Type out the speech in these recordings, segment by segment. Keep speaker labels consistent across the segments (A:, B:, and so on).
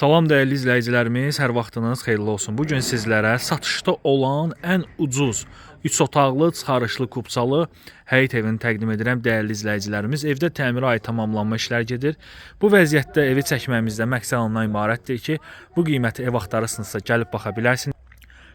A: Salam dəyərli izləyicilərimiz, hər vaxtınız xeyirli olsun. Bu gün sizlərə satışda olan ən ucuz 3 otaqlı, çıxarışlı, kupçalı həyət evini təqdim edirəm dəyərli izləyicilərimiz. Evdə təmirə aid tamamlanma işləri gedir. Bu vəziyyətdə evi çəkməyimizdə məqsəd ondan ibarətdir ki, bu qiyməti ev axtarırsınızsa gəlib baxa bilərsiniz.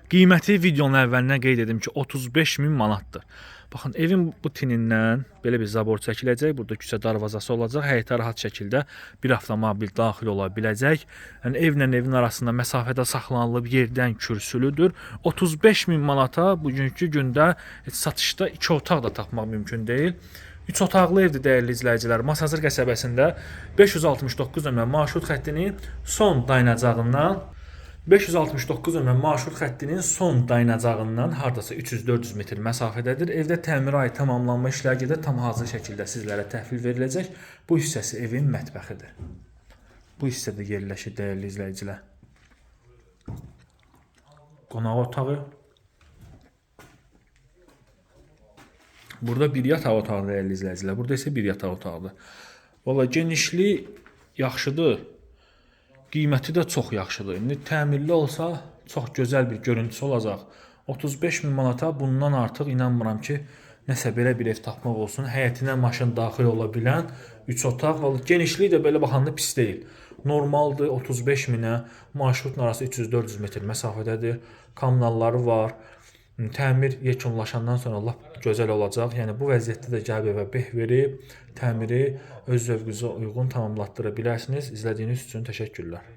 A: Qiyməti videonun əvvəlinə qeyd edim ki, 35 min manatdır. Baxın, evin bu tinindən belə bir zabor çəkiləcək. Burada küçə darvazası olacaq. Həyətə rahat şəkildə bir avtomobil daxil ola biləcək. Yəni evlə evin arasında məsafədə saxlanılıb yerdən kürsülüdür. 35 min manata bugünkü gündə satışda 2 otaq da tapmaq mümkün deyil. 3 otaqlı evdir dəyərli izləyicilər. Masazır qəsəbəsində 569 nömrə marşrut xəttinin son dayanacağından 569 nömrə marşrut xəttinin son dayanacağından hardasa 300-400 metr məsafədədir. Evdə təmirə aid tamamlanma işləri gedir. Tam hazır şəkildə sizlərə təhvil veriləcək. Bu hissəsi evin mətbəxidir. Bu hissədə yerləşir dəyərli izləyicilər. Qonaq otağı. Burada bir yataq otağı dəyərli izləyicilər. Burada isə bir yataq otağıdır. Valla genişlik yaxşıdır. Qiyməti də çox yaxşıdır. İndi təmirli olsa çox gözəl bir görüntüsü olacaq. 35 min manata bundan artıq inanmıram ki, nəsə belə bir ev tapmaq olsun. Həyətinə maşın daxil ola bilən 3 otaq. Valla genişliyi də belə baxanda pis deyil. Normaldır 35 minə. Marşrutun arası 300-400 metr məsafədədir. Kommunalları var. Təmir yekunlaşandan sonra lap gözəl olacaq. Yəni bu vəziyyətdə də gəlib evə beh verib təmiri öz zövqünüzə uyğun tamamlatdıra bilərsiniz. İzlədiyiniz üçün təşəkkürlər.